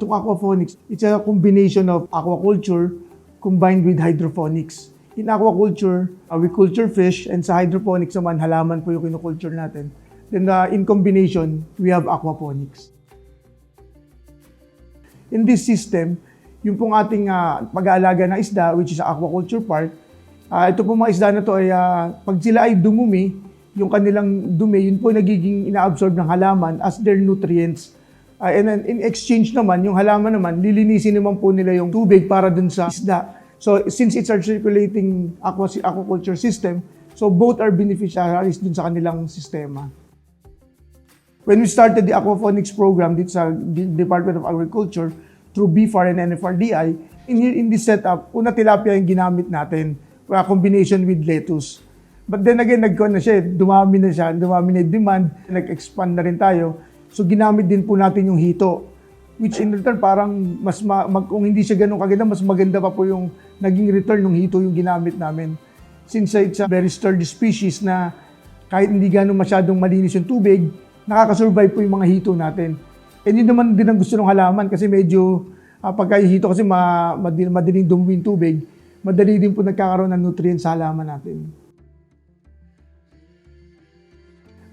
itong aquaponics, it's a combination of aquaculture combined with hydroponics. In aquaculture, uh, we culture fish and sa hydroponics naman, halaman po yung kinukulture natin. Then uh, in combination, we have aquaponics. In this system, yung pong ating uh, pag-aalaga ng isda, which is aquaculture part, uh, ito pong mga isda na to ay uh, pag sila ay dumumi, yung kanilang dumi, yun po nagiging ina-absorb ng halaman as their nutrients. Uh, and then in exchange naman, yung halaman naman, lilinisin naman po nila yung tubig para dun sa isda. So since it's a circulating aqua, aquaculture system, so both are beneficiaries dun sa kanilang sistema. When we started the aquaponics program dito sa Department of Agriculture through BFAR and NFRDI, in, in this setup, una tilapia yung ginamit natin, a combination with lettuce. But then again, nagkuhan na siya, dumami na siya, dumami na yung demand, nag-expand na rin tayo. So ginamit din po natin yung hito, which in return parang mas ma- mag, kung hindi siya ganun kaganda, mas maganda pa po yung naging return ng hito yung ginamit namin. Since it's a very sturdy species na kahit hindi ganun masyadong malinis yung tubig, nakakasurvive po yung mga hito natin. And yun naman din ang gusto ng halaman kasi medyo uh, pagka yung hito kasi ma, madil, madaling dumi yung tubig, madali din po nagkakaroon ng nutrients sa halaman natin.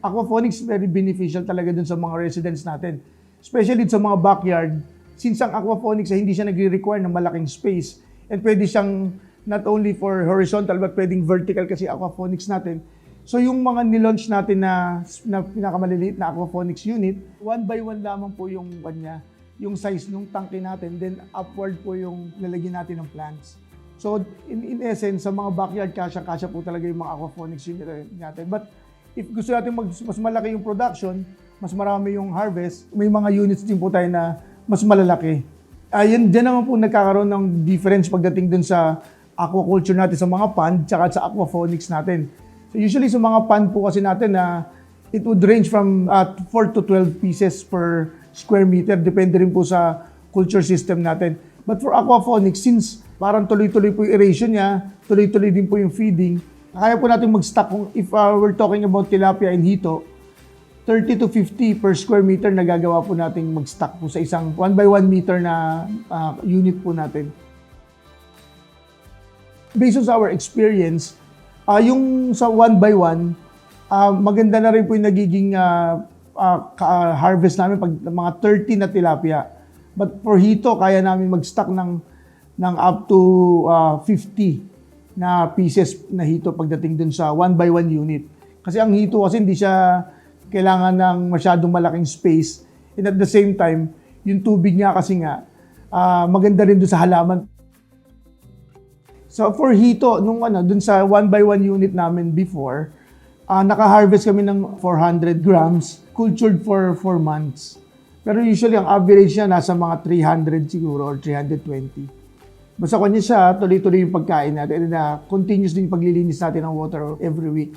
Aquaponics very beneficial talaga dun sa mga residents natin. Especially sa mga backyard, since ang aquaponics ay hindi siya nagre-require ng malaking space and pwede siyang not only for horizontal but pwedeng vertical kasi aquaponics natin. So yung mga nilaunch natin na, na pinakamaliliit na aquaponics unit, one by one lamang po yung kanya, yung size ng tangke natin, then upward po yung lalagyan natin ng plants. So in, in essence, sa mga backyard, kasya-kasya po talaga yung mga aquaponics unit natin. But if gusto natin mag, mas malaki yung production, mas marami yung harvest, may mga units din po tayo na mas malalaki. Ayun, dyan naman po nagkakaroon ng difference pagdating dun sa aquaculture natin sa mga pond tsaka sa aquaponics natin. So usually sa mga pond po kasi natin na it would range from uh, 4 to 12 pieces per square meter. Depende rin po sa culture system natin. But for aquaponics, since parang tuloy-tuloy po yung aeration niya, tuloy-tuloy din po yung feeding, kaya po natin mag-stock kung if uh, we're talking about tilapia and hito, 30 to 50 per square meter nagagawa po nating mag-stock po sa isang 1 by 1 meter na uh, unit po natin. Based on our experience, uh, yung sa 1 by 1, uh, maganda na rin po yung nagiging uh, uh, ka- harvest namin pag mga 30 na tilapia. But for hito, kaya namin mag-stock ng, ng up to uh, 50 na pieces na hito pagdating dun sa 1 by 1 unit. Kasi ang hito kasi hindi siya kailangan ng masyadong malaking space. And at the same time, yung tubig niya kasi nga, ah, maganda rin dun sa halaman. So for hito, nung ano, dun sa 1 by 1 unit namin before, ah, naka-harvest kami ng 400 grams, cultured for 4 months. Pero usually, ang average niya nasa mga 300 siguro or 320. Basta kanya siya, tuloy-tuloy yung pagkain natin na continuous din yung paglilinis natin ng water every week.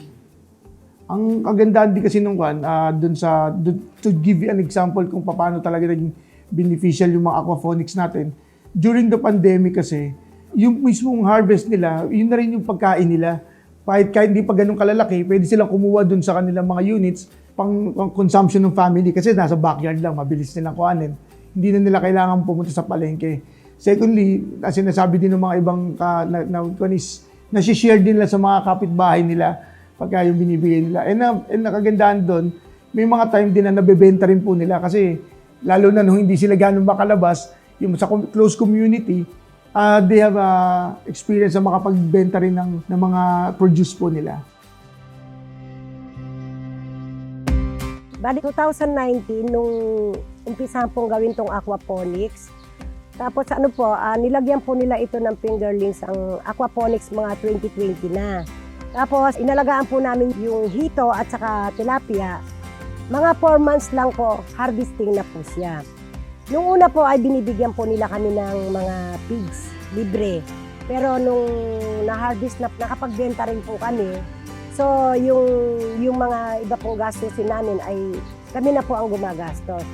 Ang kagandahan din kasi nung kwan, ah, dun sa, dun- to give you an example kung paano talaga naging beneficial yung mga aquaponics natin. During the pandemic kasi, yung mismong harvest nila, yun na rin yung pagkain nila. Kahit, kahit hindi pa ganun kalalaki, pwede silang kumuha dun sa kanilang mga units pang, pang consumption ng family kasi nasa backyard lang, mabilis nilang kuhanin. Hindi na nila kailangan pumunta sa palengke. Secondly, na sinasabi din ng mga ibang ka, na, na, is, nasi-share din nila sa mga kapitbahay nila pagka yung binibigay nila. And, na, and nakagandahan doon, may mga time din na nabebenta rin po nila kasi lalo na nung hindi sila ganun makalabas, yung sa close community, uh, they have uh, experience na makapagbenta rin ng, ng mga produce po nila. Bali 2019, nung umpisahan pong gawin tong aquaponics, tapos ano po, ah, nilagyan po nila ito ng fingerlings ang aquaponics mga 2020 na. Tapos inalagaan po namin yung hito at saka tilapia. Mga 4 months lang po, harvesting na po siya. Nung una po ay binibigyan po nila kami ng mga pigs, libre. Pero nung na-harvest na, nakapagbenta rin po kami, So, yung, yung mga iba pong gastusin namin ay kami na po ang gumagastos.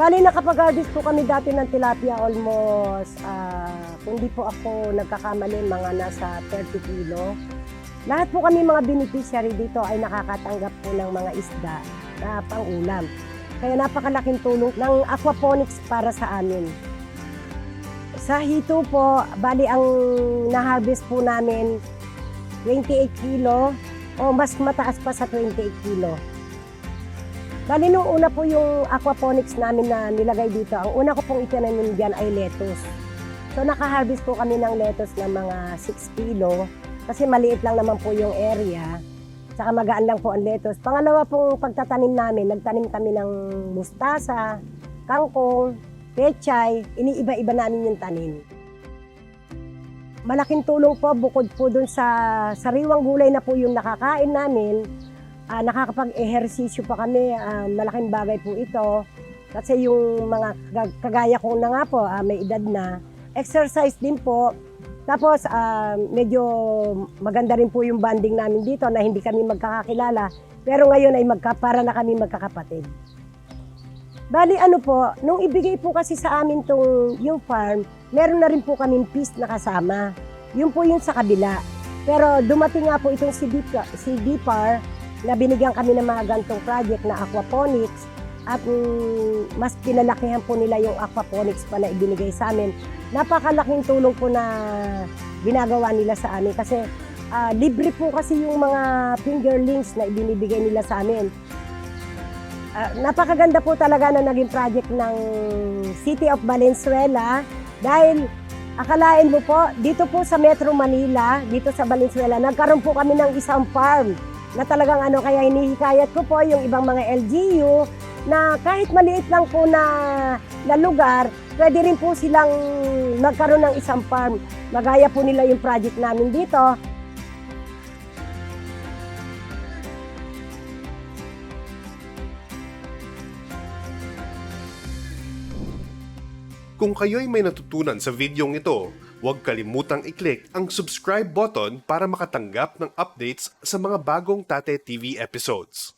Bali, nakapag-harvest po kami dati ng tilapia almost, ah, kung di po ako nagkakamali, mga nasa 30 kilo. Lahat po kami mga beneficiary dito ay nakakatanggap po ng mga isda na pang-ulam. Kaya napakalaking tulong ng aquaponics para sa amin. Sa hito po, bali ang na-harvest po namin 28 kilo o mas mataas pa sa 28 kilo. Bali nung una po yung aquaponics namin na nilagay dito, ang una ko pong itinanim dyan ay lettuce. So naka-harvest po kami ng lettuce na mga 6 kilo kasi maliit lang naman po yung area. Tsaka magaan lang po ang lettuce. Pangalawa pong pagtatanim namin, nagtanim kami ng mustasa, kangkong, pechay, iniiba-iba namin yung tanim. Malaking tulong po bukod po dun sa sariwang gulay na po yung nakakain namin, ah, nakakapag-ehersisyo pa kami, ah, malaking bagay po ito. Kasi yung mga kag- kagaya ko na nga po, ah, may edad na, exercise din po. Tapos ah, medyo maganda rin po yung bonding namin dito na hindi kami magkakakilala. Pero ngayon ay magka, para na kami magkakapatid. Bali ano po, nung ibigay po kasi sa amin tong yung farm, meron na rin po kaming feast na kasama. Yun po yung sa kabila. Pero dumating nga po itong si, Deep, si Deepar na binigyan kami ng mga gantong project na aquaponics at mm, mas pinalakihan po nila yung aquaponics pa na ibinigay sa amin. Napakalaking tulong po na ginagawa nila sa amin kasi ah, libre po kasi yung mga fingerlings na ibinibigay nila sa amin. Ah, napakaganda po talaga na naging project ng City of Valenzuela dahil akalain mo po, dito po sa Metro Manila, dito sa Valenzuela, nagkaroon po kami ng isang farm na talagang ano, kaya hinihikayat ko po yung ibang mga LGU na kahit maliit lang po na, na lugar, pwede rin po silang magkaroon ng isang farm. Magaya po nila yung project namin dito. Kung kayo'y may natutunan sa videong ito, huwag kalimutang i-click ang subscribe button para makatanggap ng updates sa mga bagong Tate TV episodes.